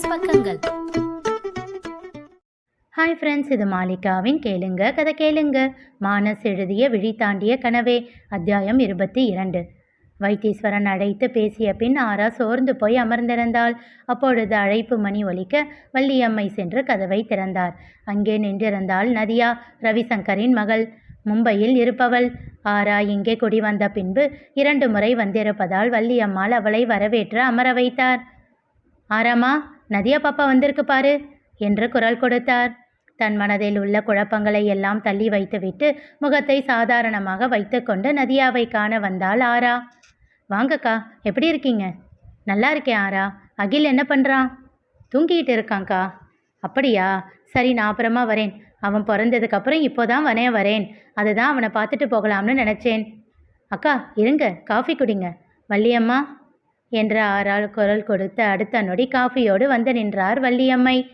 Plus பக்கங்கள். Hi friends இது மாலிகாவின் கேளுங்க கதை கேளுங்க. மானஸ் எழுதிய விழி தாண்டிய கனவே அத்தியாயம் இருபத்தி இரண்டு. வைத்தீஸ்வரன் அழைத்து பேசிய பின் ஆரா சோர்ந்து போய் அமர்ந்திருந்தாள். அப்பொழுது அழைப்பு மணி ஒலிக்க வள்ளியம்மை சென்று கதவை திறந்தார். அங்கே நின்றிருந்தாள் நதியா ரவிசங்கரின் மகள். மும்பையில் இருப்பவள். ஆரா இங்கே குடிவந்த பின்பு இரண்டு முறை வந்திருப்பதால் வள்ளியம்மாள் அவளை வரவேற்று அமர வைத்தார். ஆராமா நதியா பாப்பா வந்திருக்கு பாரு என்று குரல் கொடுத்தார். தன் மனதில் உள்ள குழப்பங்களை எல்லாம் தள்ளி வைத்துவிட்டு முகத்தை சாதாரணமாக வைத்துக்கொண்டு நதியாவை காண வந்தாள் ஆரா. வாங்கக்கா எப்படி இருக்கீங்க? நல்லா இருக்கேன் ஆரா. அகில் என்ன பண்ணுறான் தூங்கிக்கிட்டு இருக்காங்க்கா அப்படியா? சரி நான் அப்புறமா வரேன். அவன் பிறந்ததுக்கப்புறம் இப்போ தான் வனே வரேன். அதுதான் அவனை பார்த்துட்டு போகலாம்னு நினச்சேன். அக்கா இருங்க. காஃபி குடிங்க. வள்ளியம்மா என்று ஆறால் குரல் கொடுத்து அடுத்த நொடி காஃபியோடு வந்து நின்றார் வள்ளியம்மை.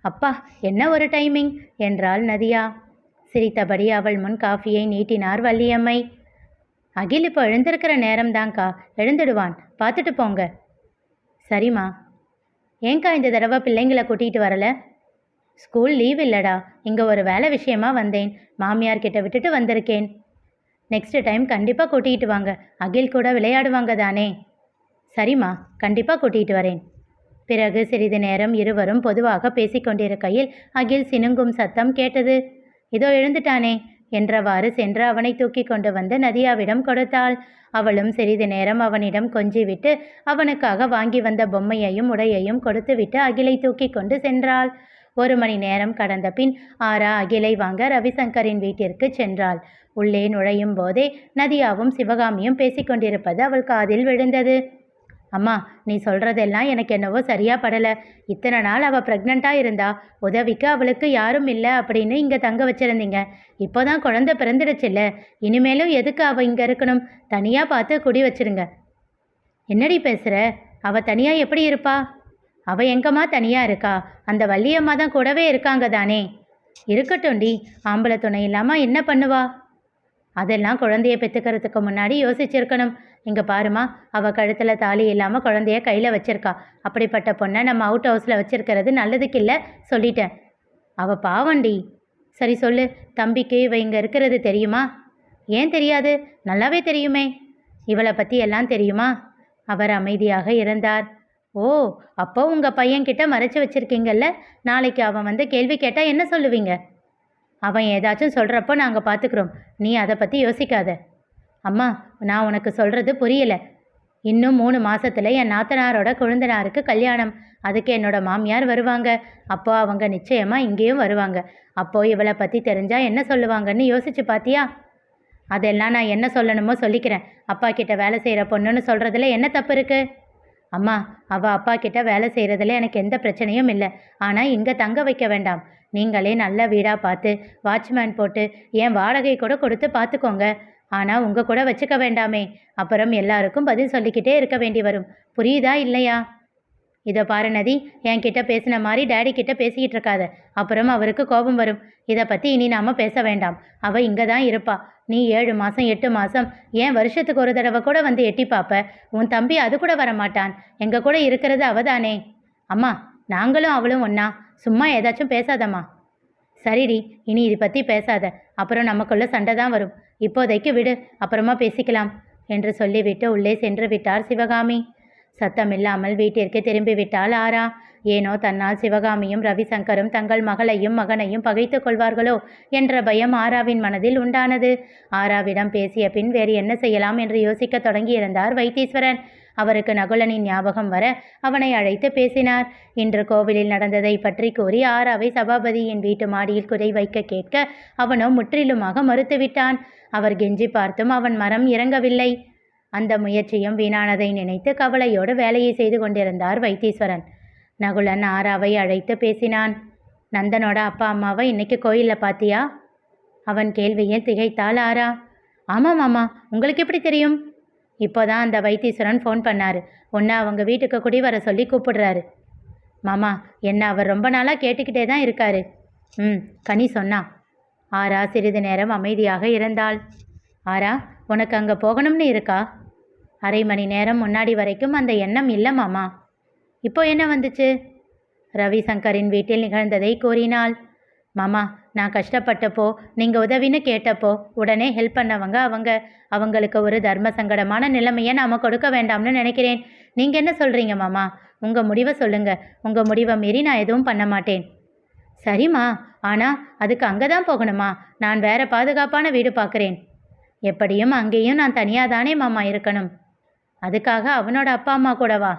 அப்பா என்ன ஒரு டைமிங் என்றாள் நதியா. சிரித்தபடி அவள் முன் காஃபியை நீட்டினார் வள்ளியம்மை. அகில் இப்போ எழுந்திருக்கிற நேரம்தான்க்கா. எழுந்துடுவான். பார்த்துட்டு போங்க. சரிம்மா. ஏங்க்கா இந்த தடவை பிள்ளைங்களை கூட்டிகிட்டு வரல? ஸ்கூல் லீவ் இல்லைடா. இங்கே ஒரு வேலை விஷயமா வந்தேன். மாமியார் கிட்ட விட்டுட்டு வந்திருக்கேன். நெக்ஸ்ட் டைம் கண்டிப்பாக கூட்டிகிட்டு வாங்க. அகில் கூட விளையாடுவாங்க தானே? சரிம்மா கண்டிப்பாக கூட்டிகிட்டு வரேன். பிறகு சிறிது நேரம் இருவரும் பொதுவாக பேசிக்கொண்டிருக்கையில் அகில் சினுங்கும் சத்தம் கேட்டது. இதோ எழுந்துட்டானே என்றவாறு சென்று அவனை தூக்கி கொண்டு வந்து நதியாவிடம் கொடுத்தாள். அவளும் சிறிது நேரம் அவனிடம் கொஞ்சிவிட்டு அவனுக்காக வாங்கி வந்த பொம்மையையும் உடையையும் கொடுத்துவிட்டு அகிலை தூக்கி கொண்டு சென்றாள். ஒரு மணி நேரம் கடந்த பின் ஆரா அகிலை வாங்க ரவிசங்கரின் வீட்டிற்கு சென்றாள். உள்ளே நுழையும் போதே நதியாவும் சிவகாமியும் பேசிக்கொண்டிருப்பது அவள் காதில் விழுந்தது. அம்மா நீ சொல்கிறதெல்லாம் எனக்கு என்னவோ சரியா படலை. இத்தனை நாள் அவள் ப்ரெக்னெண்ட்டாக இருந்தா உதவிக்கு அவளுக்கு யாரும் இல்லை அப்படின்னு இங்கே தங்க வச்சுருந்தீங்க. இப்போ தான் குழந்த பிறந்துடுச்சுல்ல. இனிமேலும் எதுக்கு அவள் இங்கே இருக்கணும்? தனியாக பார்த்து குடி வச்சிருங்க. என்னடி பேசுகிற அவள் தனியாக எப்படி இருப்பா? அவள் எங்கம்மா தனியாக இருக்கா? அந்த வள்ளியம்மா தான் கூடவே இருக்காங்க தானே. இருக்கட்டும்டி ஆம்பளை துணை இல்லாமல் என்ன பண்ணுவா? அதெல்லாம் குழந்தைய பெற்றுக்கிறதுக்கு முன்னாடி யோசிச்சிருக்கணும். இங்கே பாருமா அவள் கழுத்தில் தாலி இல்லாமல் குழந்தைய கையில் வச்சிருக்கா. அப்படிப்பட்ட பொண்ணை நம்ம அவுட் ஹவுஸில் வச்சிருக்கிறது நல்லதுக்கு இல்லை சொல்லிட்டேன். அவள் பாவண்டி. சரி சொல்லு தம்பிக்கு இவ இங்கே இருக்கிறது தெரியுமா? ஏன் தெரியாது? நல்லாவே தெரியுமே. இவளை பற்றி எல்லாம் தெரியுமா? அவர் அமைதியாக இருந்தார். ஓ அப்போ உங்கள் பையன்கிட்ட மறைச்சு வச்சுருக்கீங்கல்ல? நாளைக்கு அவன் வந்து கேள்வி கேட்டால் என்ன சொல்லுவீங்க? அவன் ஏதாச்சும் சொல்கிறப்போ நாங்கள் பார்த்துக்குறோம் நீ அதை பற்றி யோசிக்காத. அம்மா நான் உனக்கு சொல்கிறது புரியல. இன்னும் மூணு மாசத்துல என் நாத்தனாரோட கொழுந்தனாருக்கு கல்யாணம். அதுக்கு என்னோட மாமியார் வருவாங்க. அப்போ அவங்க நிச்சயமாக இங்கேயும் வருவாங்க. அப்போ இவளை பற்றி தெரிஞ்சா என்ன சொல்லுவாங்கன்னு யோசிச்சு பார்த்தியா அதெல்லாம் நான் என்ன சொல்லணுமோ சொல்லிக்கிறேன். அப்பா கிட்ட வேலை செய்கிற பொண்ணுன்னு சொல்றதுல என்ன தப்பு இருக்கு? அம்மா அவள் அப்பா கிட்ட வேலை செய்கிறதுல எனக்கு எந்த பிரச்சனையும் இல்லை. ஆனால் இங்கே தங்க வைக்க வேண்டாம். நீங்களே நல்ல வீடாக பார்த்து வாட்ச்மேன் போட்டு என் வாடகை கூட கொடுத்து பார்த்துக்கோங்க. ஆனால் உங்கள் கூட வச்சுக்க வேண்டாமே. அப்புறம் எல்லாருக்கும் பதில் சொல்லிக்கிட்டே இருக்க வேண்டி வரும். புரியுதா இல்லையா? இதை பாரு நதி என்கிட்ட பேசின மாதிரி டேடி கிட்ட பேசிக்கிட்டு இருக்காத. அப்புறம் அவருக்கு கோபம் வரும். இதை பற்றி இனி நாம பேச வேண்டாம். அவள் இங்கே தான் இருப்பா. நீ ஏழு மாதம் எட்டு மாதம் ஏன் வருஷத்துக்கு ஒரு தடவை கூட வந்து எட்டி பார்ப்ப உன் தம்பி அது கூட வர மாட்டான் எங்கள் கூட இருக்கிறது அவதானே. அம்மா நாங்களும் அவளும் ஒன்றா சும்மா ஏதாச்சும் பேசாதம்மா. சரிடி இனி இது பற்றி பேசாத. அப்புறம் நமக்குள்ள சண்டை தான் வரும். இப்போதைக்கு விடு அப்புறமா பேசிக்கலாம் என்று சொல்லிவிட்டு உள்ளே சென்று விட்டார் சிவகாமி. சத்தமில்லாமல் வீட்டிற்கு திரும்பிவிட்டாள் ஆரா. ஏனோ தன்னால் சிவகாமியும் ரவிசங்கரும் தங்கள் மகளையும் மகனையும் பகைத்து கொள்வார்களோ என்ற பயம் ஆராவின் மனதில் உண்டானது. ஆராவிடம் பேசிய பின் வேறு என்ன செய்யலாம் என்று யோசிக்க தொடங்கியிருந்தார் வைத்தீஸ்வரன். அவருக்கு நகுலனின் ஞாபகம் வர அவனை அழைத்து பேசினார். இன்று கோவிலில் நடந்ததை பற்றி கூறி ஆராவை சபாபதியின் வீட்டு மாடியில் குறை வைக்க கேட்க அவனோ முற்றிலுமாக மறுத்துவிட்டான். அவர் கெஞ்சி பார்த்தும் அவன் மரம் இறங்கவில்லை. அந்த முயற்சியும் வீணானதை நினைத்து கவலையோடு வேலையை செய்து கொண்டிருந்தார் வைத்தீஸ்வரன். நகுலன் ஆராவை அழைத்து பேசினான். நந்தனோட அப்பா அம்மாவை இன்னைக்கு கோயிலில் பாத்தியா? அவன் கேள்வியில் திகைத்தாள் ஆரா. ஆமாம் மாமா உங்களுக்கு எப்படி தெரியும்? இப்போதான் அந்த வைத்தீஸ்வரன் ஃபோன் பண்ணார். ஒன்று அவங்க வீட்டுக்கு குடி வர சொல்லி கூப்பிடுறாரு. மாமா என்ன அவர் ரொம்ப நாளாக கேட்டுக்கிட்டே தான் இருக்காரு. ம் கனி சொன்னா. ஆரா சிறிது நேரம் அமைதியாக இருந்தாள். ஆரா உனக்கு அங்கே போகணும்னு இருக்கா? அரை மணி நேரம் முன்னாடி வரைக்கும் அந்த எண்ணம் இல்லை மாமா. இப்போ என்ன வந்துச்சு? ரவிசங்கரின் வீட்டில் நிகழ்ந்ததை கூறினாள். மாமா நான் கஷ்டப்பட்டப்போ நீங்கள் உதவின்னு கேட்டப்போ உடனே ஹெல்ப் பண்ணவங்க அவங்க அவங்களுக்கு ஒரு தர்ம சங்கடமான நிலைமையை நாம் கொடுக்க வேண்டாம்னு நினைக்கிறேன். நீங்கள் என்ன சொல்கிறீங்க மாமா? உங்கள் முடிவை சொல்லுங்கள் உங்கள் முடிவை மீறி நான் எதுவும் பண்ண மாட்டேன். சரிம்மா ஆனால் அதுக்கு அங்கே தான் போகணுமா? நான் வேற பாதுகாப்பான வீடு பார்க்குறேன். எப்படியும் அங்கேயும் நான் தனியாக தானே மாமா இருக்கணும். அதுக்காக அவனோட அப்பா அம்மா கூடவா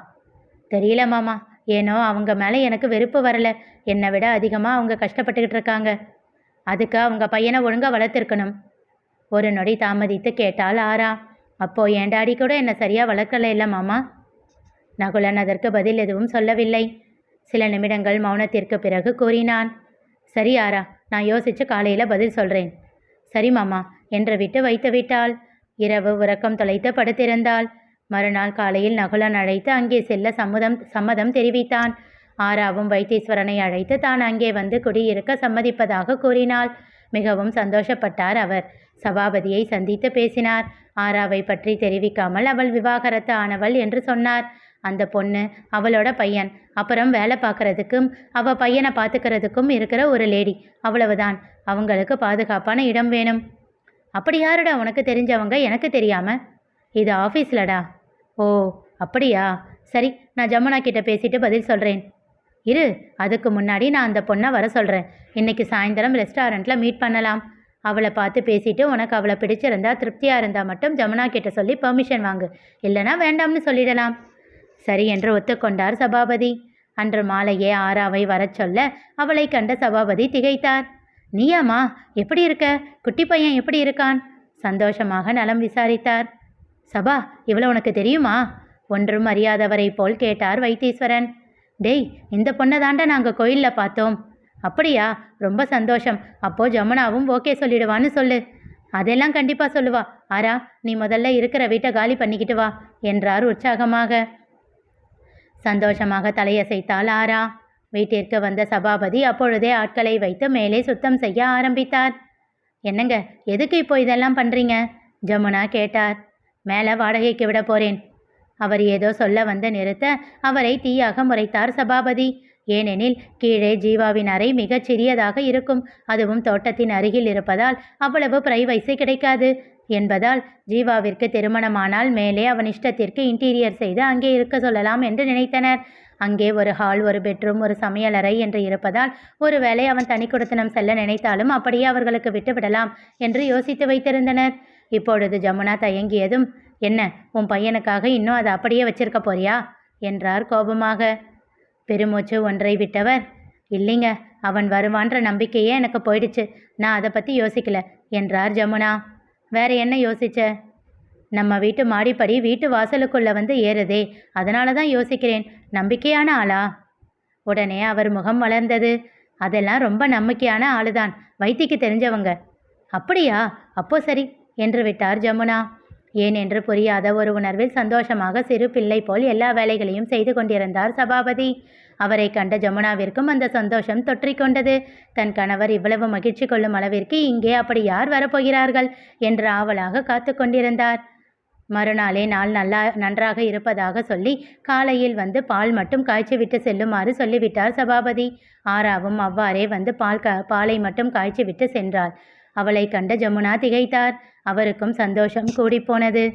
தெரியல மாமா ஏனோ அவங்க மேலே எனக்கு வெறுப்பு வரல. என்னை விட அதிகமாக அவங்க கஷ்டப்பட்டுக்கிட்டு இருக்காங்க. அதுக்கு அவங்க பையனை ஒழுங்காக வளர்த்துருக்கணும். ஒரு நொடி தாமதித்து கேட்டால் ஆரா. அப்போ என் டாடி கூட என்னை சரியாக வளர்க்கல இல்லை மாமா. நகுலன் அதற்கு பதில் எதுவும் சொல்லவில்லை. சில நிமிடங்கள் மௌனத்திற்கு பிறகு கூறினான். சரி ஆரா நான் யோசிச்சு காலையில் பதில் சொல்கிறேன் சரி மாமா என்று விட்டு வைத்து விட்டாள். இரவு உறக்கம் தொலைத்து படுத்திருந்தாள். மறுநாள் காலையில் நகுலன் அழைத்து அங்கே செல்ல சம்மதம் சம்மதம் தெரிவித்தான். ஆராவும் வைத்தீஸ்வரனை அழைத்து தான் அங்கே வந்து குடியிருக்க சம்மதிப்பதாக கூறினாள். மிகவும் சந்தோஷப்பட்டார் அவர். சபாபதியை சந்தித்து பேசினார். ஆராவை பற்றி தெரிவிக்காமல் அவள் விவாகரத்து ஆனவள் என்று சொன்னார். அந்த பொண்ணு அவளோட பையன். அப்புறம் வேலை பார்க்கறதுக்கும் அவ பையனை பார்த்துக்கிறதுக்கும் இருக்கிற ஒரு லேடி. அவ்வளவுதான். அவங்களுக்கு பாதுகாப்பான இடம் வேணும். அப்படி யாருடா உனக்கு தெரிஞ்சவங்க? எனக்கு தெரியாமல் இது ஆஃபீஸ்லடா ஓ அப்படியா? சரி நான் ஜமுனா கிட்ட பேசிட்டு பதில் சொல்கிறேன் இரு அதுக்கு முன்னாடி நான் அந்த பொண்ணை வர சொல்கிறேன் இன்னைக்கு சாயந்தரம் ரெஸ்டாரண்ட்டில் மீட் பண்ணலாம். அவளை பார்த்து பேசிட்டு உனக்கு அவளை பிடிச்சிருந்தா திருப்தியாக இருந்தால் மட்டும் ஜமுனா கிட்ட சொல்லி பெர்மிஷன் வாங்கு. இல்லைனா வேண்டாம்னு சொல்லிடலாம். சரி என்று ஒத்துக்கொண்டார் சபாபதி. அன்று மாலையே ஆறாவை வரச் சொல்ல அவளை கண்ட சபாபதி திகைத்தார். நீயாமா எப்படி இருக்க? குட்டி பையன் எப்படி இருக்கான்? சந்தோஷமாக நலம் விசாரித்தார். சபா இவ்வளோ உனக்கு தெரியுமா? ஒன்றும் அறியாதவரை போல் கேட்டார் வைத்தீஸ்வரன். டேய் இந்த பொண்ணை தாண்ட நாங்கள் கோயிலில் பார்த்தோம். அப்படியா? ரொம்ப சந்தோஷம். அப்போ ஜமுனாவும் ஓகே சொல்லிடுவான்னு சொல்லு. அதெல்லாம் கண்டிப்பாக சொல்லுவா. ஆரா நீ முதல்ல இருக்கிற வீட்டை காலி பண்ணிக்கிட்டு வா என்றார் உற்சாகமாக. சந்தோஷமாக தலையசைத்தாள் ஆரா. வீட்டிற்கு வந்த சபாபதி அப்பொழுதே ஆட்களை வைத்து மேலே சுத்தம் செய்ய ஆரம்பித்தார். என்னங்க எதுக்கு இப்போ இதெல்லாம் பண்ணுறீங்க ஜமுனா கேட்டார். மேலே வாடகைக்கு விட போறேன். அவர் ஏதோ சொல்ல வந்து நிறுத்த அவரை தீயாக முறைத்தார் சபாபதி. ஏனெனில் கீழே ஜீவாவின் அறை மிகச் சிறியதாக இருக்கும். அதுவும் தோட்டத்தின் அருகில் இருப்பதால் அவ்வளவு பிரைவைசி கிடைக்காது. என்பதால் ஜீவாவிற்கு திருமணமானால் மேலே அவன் இஷ்டத்திற்கு இன்டீரியர் செய்து அங்கே இருக்க சொல்லலாம் என்று நினைத்தனர். அங்கே ஒரு ஹால் ஒரு பெட்ரூம் ஒரு சமையலறை என்று இருப்பதால் ஒருவேளை அவன் தனி கொடுத்தனம் செல்ல நினைத்தாலும் அப்படியே அவர்களுக்கு விட்டுவிடலாம் என்று யோசித்து வைத்திருந்தனர். இப்பொழுது ஜமுனா தயங்கியதும் என்ன உன் பையனுக்காக இன்னும் அதை அப்படியே வச்சிருக்க போறியா? என்றார் கோபமாக. பெருமூச்சு ஒன்றை விட்டவர். இல்லைங்க அவன் வருவான்ற நம்பிக்கையே எனக்கு போயிடுச்சு. நான் அதை பற்றி யோசிக்கல என்றார் ஜமுனா. வேற என்ன யோசிச்ச? நம்ம வீட்டு மாடிப்படி வீட்டு வாசலுக்குள்ளே வந்து ஏறுதே அதனால தான் யோசிக்கிறேன். நம்பிக்கையான ஆளா? உடனே அவர் முகம் வளர்ந்தது. அதெல்லாம் ரொம்ப நம்பிக்கையான ஆளுதான். வைத்திக்கு தெரிஞ்சவங்க. அப்படியா? அப்போ சரி. என்று விட்டார் ஜமுனா. ஏன் என்று புரியாத ஒரு உணர்வில் சந்தோஷமாக சிறு பிள்ளை போல் எல்லா வேலைகளையும் செய்து கொண்டிருந்தார் சபாபதி. அவரை கண்ட ஜமுனாவிற்கும் அந்த சந்தோஷம் தொற்றிக்கொண்டது தன் கணவர் இவ்வளவு மகிழ்ச்சி கொள்ளும் அளவிற்கு இங்கே அப்படி யார் வரப்போகிறார்கள் என்று ஆவலாக காத்து கொண்டிருந்தார். மறுநாளே நாள் நல்லா நன்றாக இருப்பதாக சொல்லி காலையில் வந்து பால் மட்டும் காய்ச்சி விட்டு செல்லுமாறு சொல்லிவிட்டார் சபாபதி. ஆராவும் அவ்வாறே வந்து பால் க பாலை மட்டும் காய்ச்சிவிட்டு சென்றாள் அவளை கண்ட ஜமுனா திகைத்தார். அவருக்கும் சந்தோஷம் கூடிப்போனது.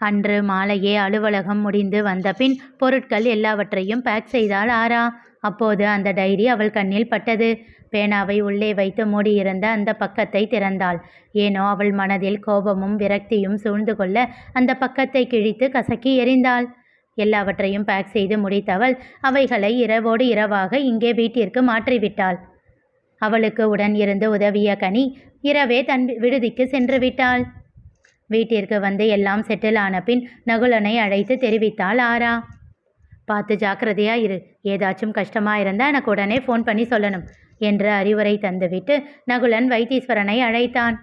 அன்று மாலையே அலுவலகம் முடிந்து வந்தபின் பொருட்கள் எல்லாவற்றையும் பேக் செய்தாள் ஆரா. அப்போது அந்த டைரி அவள் கண்ணில் பட்டது. பேனாவை உள்ளே வைத்து மூடியிருந்த அந்த பக்கத்தை திறந்தாள். ஏனோ அவள் மனதில் கோபமும் விரக்தியும் சூழ்ந்து கொள்ள அந்த பக்கத்தை கிழித்து கசக்கி எறிந்தாள். எல்லாவற்றையும் பேக் செய்து முடித்தவள் அவைகளை இரவோடு இரவாக இங்கே வீட்டிற்கு மாற்றிவிட்டாள். அவளுக்கு உடன் இருந்து உதவிய கனி இரவே தன் விடுதிக்கு சென்று விட்டாள். வீட்டிற்கு வந்து எல்லாம் செட்டில் ஆன பின் நகுலனை அழைத்து தெரிவித்தாள் ஆரா. பார்த்து ஜாக்கிரதையா இரு. ஏதாச்சும் கஷ்டமா இருந்தா எனக்கு உடனே ஃபோன் பண்ணி சொல்லணும் என்று அறிவுரை தந்துவிட்டு நகுலன் வைத்தீஸ்வரனை அழைத்தான்.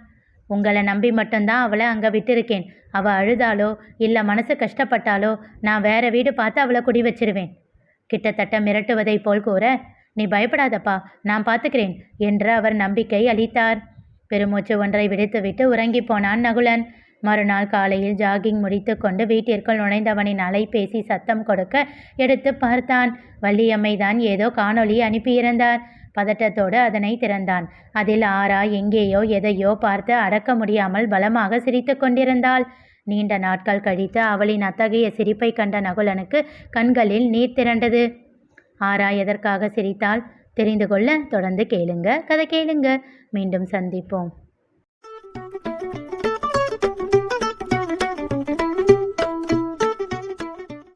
உங்களை நம்பி மட்டும்தான் அவளை அங்கே விட்டிருக்கேன். அவள் அழுதாலோ இல்லை மனசு கஷ்டப்பட்டாலோ நான் வேற வீடு பார்த்து அவளை குடி வச்சிருவேன். கிட்டத்தட்ட மிரட்டுவதைப் போல் கூற நீ பயப்படாதப்பா நான் பார்த்துக்கிறேன் என்று அவர் நம்பிக்கை அளித்தார். பெருமூச்சு ஒன்றை விடுத்துவிட்டு உறங்கி போனான் நகுலன். மறுநாள் காலையில் ஜாகிங் முடித்து கொண்டு வீட்டிற்குள் நுழைந்தவனின் அலைபேசி சத்தம் கொடுக்க எடுத்து பார்த்தான். வள்ளியம்மை தான் ஏதோ காணொளி அனுப்பியிருந்தார். பதட்டத்தோடு அதனை திறந்தான். அதில் ஆரா எங்கேயோ எதையோ பார்த்து அடக்க முடியாமல் பலமாக சிரித்து கொண்டிருந்தாள். நீண்ட நாட்கள் கழித்து அவளின் அத்தகைய சிரிப்பை கண்ட நகுலனுக்கு கண்களில் நீர் திரண்டது. ஆரா எதற்காக சிரித்தால் தெரிந்து கொள்ள தொடர்ந்து கேளுங்க. கதை கேளுங்க. மீண்டும் சந்திப்போம்.